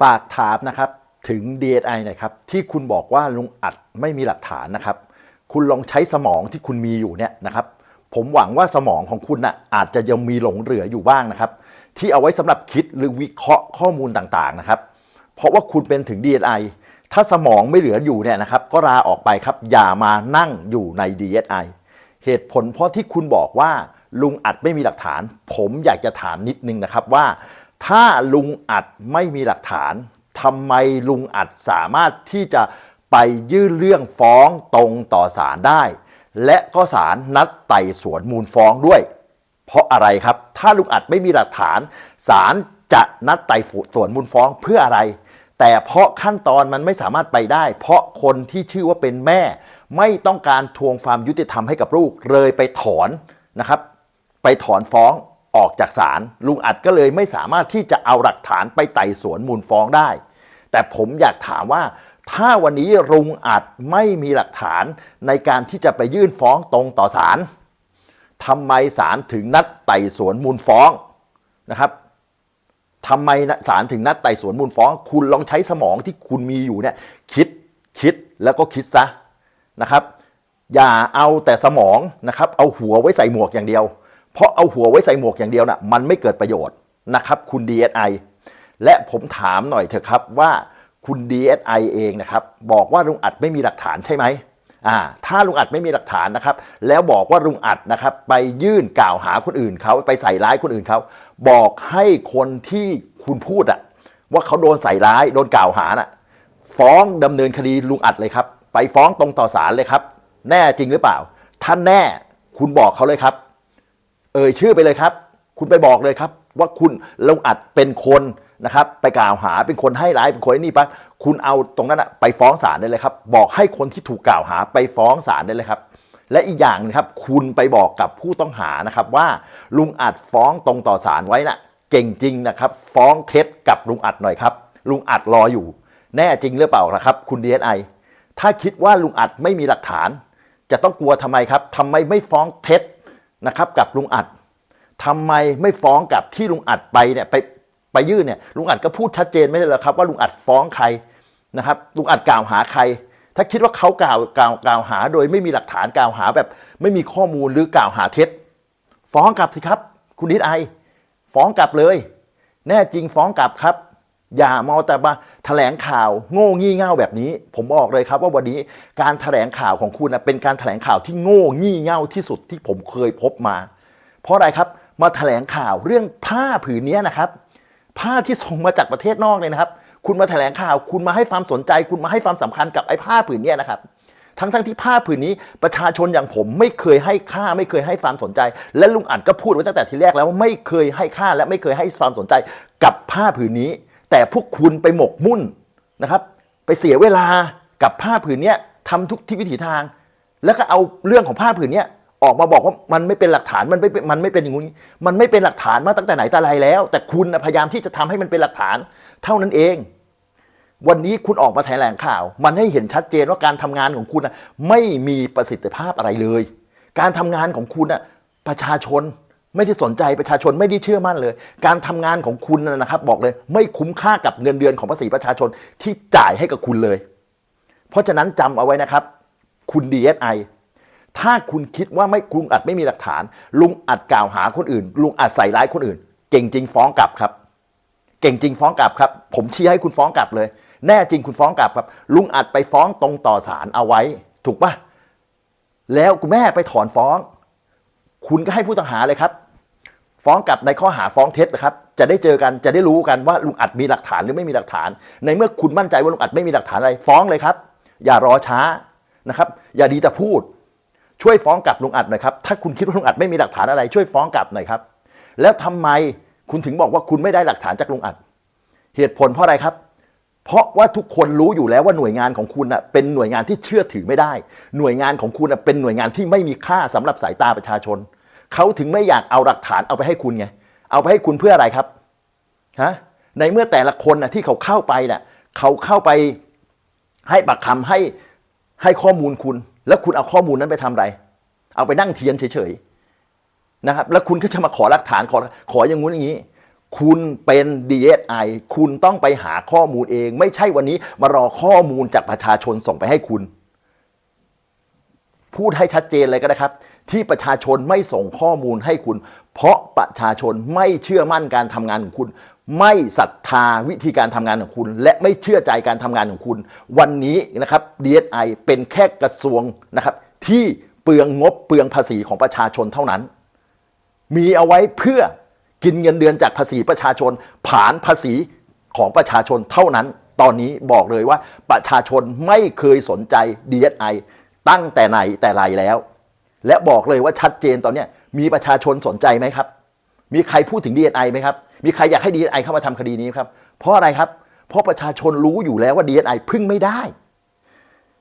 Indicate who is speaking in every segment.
Speaker 1: ฝากถามนะครับถึง DSI หนะครับที่คุณบอกว่าลุงอัดไม่มีหลักฐานนะครับ คุณลองใช้สมองที่คุณมีอยู่เนี่ยนะครับ ผมหวังว่าสมองของคุณนะ่ะอาจจะยังมีหลงเหลืออยู่บ้างนะครับ ที่เอาไว้สำหรับคิดหรือวิเคราะห์ข้อมูลต่างๆนะครับ เพราะว่าคุณเป็นถึง DSI ถ้าสมองไม่เหลืออยู่เนี่ยนะครับ ก็ลาออกไปครับ อย่ามานั่งอยู่ใน DSI เหตุผลเพราะที่คุณบอกว่าลุงอัดไม่มีหลักฐาน ผมอยากจะถามนิดนึงนะครับว่า ถ้าลุงอัดไม่มีหลักฐานทำไมลุงอัดสามารถที่จะไปยื่นเรื่องฟ้องตรงต่อศาลได้ และก็ศาลนัดไต่สวนมูลฟ้องด้วย เพราะอะไรครับ ถ้าลุงอัดไม่มีหลักฐานศาลจะนัดไต่สวนมูลฟ้องเพื่ออะไร แต่เพราะขั้นตอนมันไม่สามารถไปได้ เพราะคนที่ชื่อว่าเป็นแม่ ไม่ต้องการทวงความยุติธรรมให้กับลูกเลยไปถอนนะครับ ไปถอนฟ้อง ออกจากศาลลุงอัดก็เลยไม่สามารถที่จะเอาหลักฐานไปไต่สวนมูลฟ้องได้ แต่ผมอยากถามว่า ถ้าวันนี้ลุงอัดไม่มีหลักฐานในการที่จะไปยื่นฟ้องตรงต่อศาลทำไมศาลถึงนัดไต่สวนมูลฟ้องนะครับทำไมศาลถึงนัดไต่สวนมูลฟ้อง คุณลองใช้สมองที่คุณมีอยู่เนี่ยคิดคิดแล้วก็คิดซะนะครับ อย่าเอาแต่สมองนะครับ เอาหัวไว้ใส่หมวกอย่างเดียว เพราะเอาหัวไว้ใส่หมวกอย่างเดียวนะ่ะมันไม่เกิดประโยชน์นะครับคุณ DSI และผมถามหน่อยเถอะครับว่าคุณ DSI เองนะครับบอกว่าลุงอัดไม่มีหลักฐานใช่ไหมอ่าถ้าลุงอัดไม่มีหลักฐานนะครับ แล้วบอกว่าลุงอัดนะครับไปยื่นกล่าวหาคนอื่นเขาไปใส่ร้ายคนอื่นเขาบอกให้คนที่คุณพูดอะว่าเขาโดนใส่ร้ายโดนกล่าวหาน่ะฟ้องดำเนินคดีลุงอัดเลยครับ ไปฟ้องตรงต่อศาลเลยครับ แน่จริงหรือเปล่า ท่านแน่คุณบอกเขาเลยครับ เอ่ยชื่อไปเลยครับ คุณไปบอกเลยครับ ว่าคุณลุงอัดเป็นคนนะครับ ไปกล่าวหาเป็นคนให้ร้ายเป็นคนไอ้นี่ปะคุณเอาตรงนั้นอะไปฟ้องศาลได้เลยครับ บอกให้คนที่ถูกกล่าวหาไปฟ้องศาลได้เลยครับ และอีกอย่างนะครับ คุณไปบอกกับผู้ต้องหานะครับ ว่าลุงอัดฟ้องตรงต่อศาลไว้นะเก่งจริงนะครับ ฟ้องเท็จกับลุงอัดหน่อยครับ ลุงอัดรออยู่ แน่จริงหรือเปล่านะครับ คุณ DSI ถ้าคิดว่าลุงอัดไม่มีหลักฐาน จะต้องกลัวทำไมครับทำไมไม่ฟ้องเท็จ นะครับกับลุงอัดทำไมไม่ฟ้องกับที่ลุงอัดไปเนี่ยไปไปยื่นเนี่ยลุงอัดก็พูดชัดเจนไม่ได้เหรอครับว่าลุงอัดฟ้องใครนะครับลุงอัดกล่าวหาใคร ถ้าคิดว่าเขากล่าวกล่าวกล่าวหา โดยไม่มีหลักฐานกล่าวหาแบบ ไม่มีข้อมูลหรือกล่าวหาเท็จ ฟ้องกลับสิครับ คุณดิษไอ ฟ้องกลับเลย แน่จริงฟ้องกลับครับ อย่ามาแต่มาแถลงข่าวโง่งี่เง่าแบบนี้ ผมบอกเลยครับว่าวันนี้การแถลงข่าวของคุณนะเป็นการแถลงข่าวที่โง่งี่เง่าที่สุดที่ผมเคยพบมา เพราะอะไรครับมาแถลงข่าวเรื่องผ้าผืนนี้นะครับ ผ้าที่ส่งมาจากประเทศนอกเลยนะครับ คุณมาแถลงข่าว คุณมาให้ความสนใจ คุณมาให้ความสำคัญกับไอ้ผ้าผืนนี้นะครับทั้งทั้งที่ผ้าผืนนี้ประชาชนอย่างผมไม่เคยให้ค่าไม่เคยให้ความสนใจ และลุงอัดก็พูดไว้ตั้งแต่ทีแรกแล้วว่าไม่เคยให้ค่าและไม่เคยให้ความสนใจกับผ้าผืนนี้ แต่พวกคุณไปหมกมุ่นนะครับ ไปเสียเวลากับผ้าผืนเนี้ยทำทุกที่วิถีทาง แล้วก็เอาเรื่องของผ้าผืนเนี้ยออกมาบอกว่ามันไม่เป็นหลักฐานมันไม่เป็นมันไม่เป็นอย่างนี้มันไม่เป็นหลักฐานมาตั้งแต่ไหนแต่ไรแล้ว แต่คุณนะพยายามที่จะทำให้มันเป็นหลักฐาน เท่านั้นเอง วันนี้คุณออกมาแถลงข่าว มันให้เห็นชัดเจนว่าการทำงานของคุณนะไม่มีประสิทธิภาพอะไรเลย การทำงานของคุณนะประชาชน ไม่ได้สนใจประชาชนไม่ได้เชื่อมั่นเลย การทำงานของคุณนะนะครับ บอกเลย ไม่คุ้มค่ากับเงินเดือนของภาษีประชาชนที่จ่ายให้กับคุณเลย เพราะฉะนั้นจำเอาไว้นะครับ คุณ DSI ถ้าคุณคิดว่าไม่ลุงอัดไม่มีหลักฐาน ลุงอัดกล่าวหาคนอื่น ลุงอัดใส่ร้ายคนอื่น เก่งจริงฟ้องกลับครับ เก่งจริงฟ้องกลับครับ ผมชี้ให้คุณฟ้องกลับเลย แน่จริงคุณฟ้องกลับครับ ลุงอัดไปฟ้องตรงต่อศาลเอาไว้ ถูกปะแล้วคุณแม่ไปถอนฟ้อง คุณก็ให้ผู้ต้องหาเลยครับ ฟ้องกลับในข้อหาฟ้องเท็จนะครับ จะได้เจอกันจะได้รู้กันว่าลุงอัดมีหลักฐานหรือไม่มีหลักฐาน ในเมื่อคุณมั่นใจว่าลุงอัดไม่มีหลักฐานอะไร ฟ้องเลยครับ อย่ารอช้านะครับ อย่าดีแต่พูด ช่วยฟ้องกลับลุงอัดหน่อยครับถ้าคุณคิดว่าลุงอัดไม่มีหลักฐานอะไร ช่วยฟ้องกลับหน่อยครับแล้วทำไมคุณถึงบอกว่าคุณไม่ได้หลักฐานจากลุงอัด เหตุผลเพราะอะไรครับ เพราะว่าทุกคนรู้อยู่แล้วว่าหน่วยงานของคุณนะเป็นหน่วยงานที่เชื่อถือไม่ได้ หน่วยงานของคุณนะเป็นหน่วยงานที่ไม่มีค่าสำหรับสายตาประชาชน เขาถึงไม่อยากเอาหลักฐานเอาไปให้คุณไงเอาไปให้คุณเพื่ออะไรครับฮะในเมื่อแต่ละคนนะที่เขาเข้าไปน่ะเขาเข้าไปให้ปากคำให้ให้ข้อมูลคุณ แล้วคุณเอาข้อมูลนั้นไปทำอะไร เอาไปนั่งเทียนเฉยๆนะครับแล้วคุณก็จะมาขอหลักฐานขอขออย่างงู้นอย่างนี้ คุณเป็น DSI คุณต้องไปหาข้อมูลเอง ไม่ใช่วันนี้มารอข้อมูลจากประชาชนส่งไปให้คุณ พูดให้ชัดเจนเลยก็ได้ครับ ที่ประชาชนไม่ส่งข้อมูลให้คุณ เพราะประชาชนไม่เชื่อมั่นการทำงานของคุณ ไม่ศรัทธาวิธีการทำงานของคุณ และไม่เชื่อใจการทำงานของคุณ วันนี้นะครับ DSI เป็นแค่กระทรวงนะครับ ที่เปลืองงบเปลืองภาษีของประชาชนเท่านั้น มีเอาไว้เพื่อ กินเงินเดือนจากภาษีประชาชนผ่านภาษีของประชาชนเท่านั้น ตอนนี้บอกเลยว่าประชาชนไม่เคยสนใจ DSI ตั้งแต่ไหนแต่ไรแล้ว และบอกเลยว่าชัดเจนตอนนี้มีประชาชนสนใจไหมครับ มีใครพูดถึง DSI ไหมครับ มีใครอยากให้ DSI เข้ามาทำคดีนี้ครับ เพราะอะไรครับ เพราะประชาชนรู้อยู่แล้วว่า DSI พึ่งไม่ได้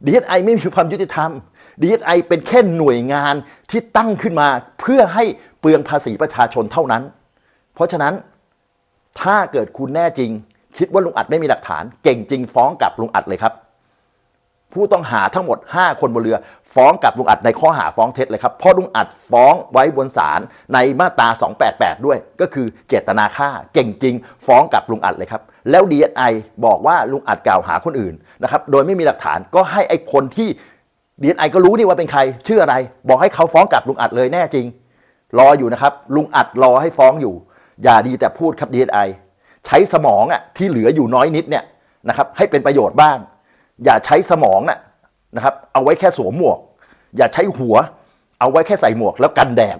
Speaker 1: DSI ไม่มีความยุติธรรม DSI เป็นแค่หน่วยงานที่ตั้งขึ้นมาเพื่อให้เปลืองภาษีประชาชนเท่านั้น เพราะฉะนั้นถ้าเกิดคุณแน่จริง คิดว่าลุงอัดไม่มีหลักฐาน เก่งจริงฟ้องกับลุงอัดเลยครับ ผู้ต้องหาทั้งหมด 5 คนบนเรือ ฟ้องกับลุงอัดในข้อหาฟ้องเท็จเลยครับเพราะลุงอัดฟ้องไว้บนศาลในมาตรา 288 ด้วย ก็คือเจตนาฆ่า เก่งจริง ฟ้องกับลุงอัดเลยครับ แล้ว DSI บอกว่าลุงอัดกล่าวหาคนอื่นนะครับโดยไม่มีหลักฐานก็ให้ไอ้คนที่ DSI ก็รู้นี่ว่าเป็นใครชื่ออะไร บอกให้เขาฟ้องกลับลุงอัดเลยแน่จริง รออยู่นะครับ ลุงอัดรอให้ฟ้องอยู่ อย่าดีแต่พูดครับ DSI ใช้สมองอะที่เหลืออยู่น้อยนิดเนี่ยนะครับให้เป็นประโยชน์บ้าง อย่าใช้สมองน่ะนะครับเอาไว้แค่สวมหมวก อย่าใช้หัว เอาไว้แค่ใส่หมวกแล้วกันแดด